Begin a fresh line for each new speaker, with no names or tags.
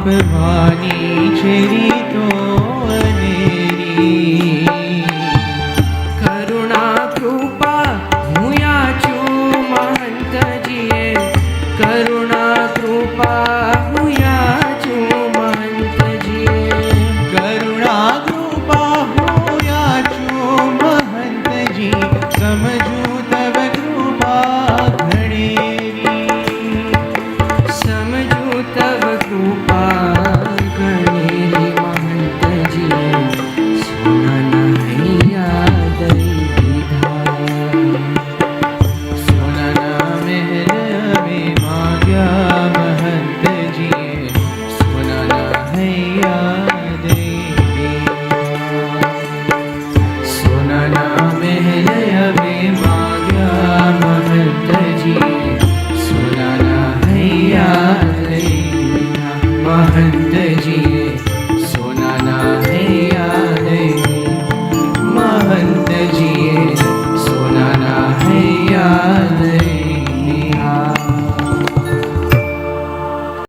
આપવાની છે રીતો. हृदय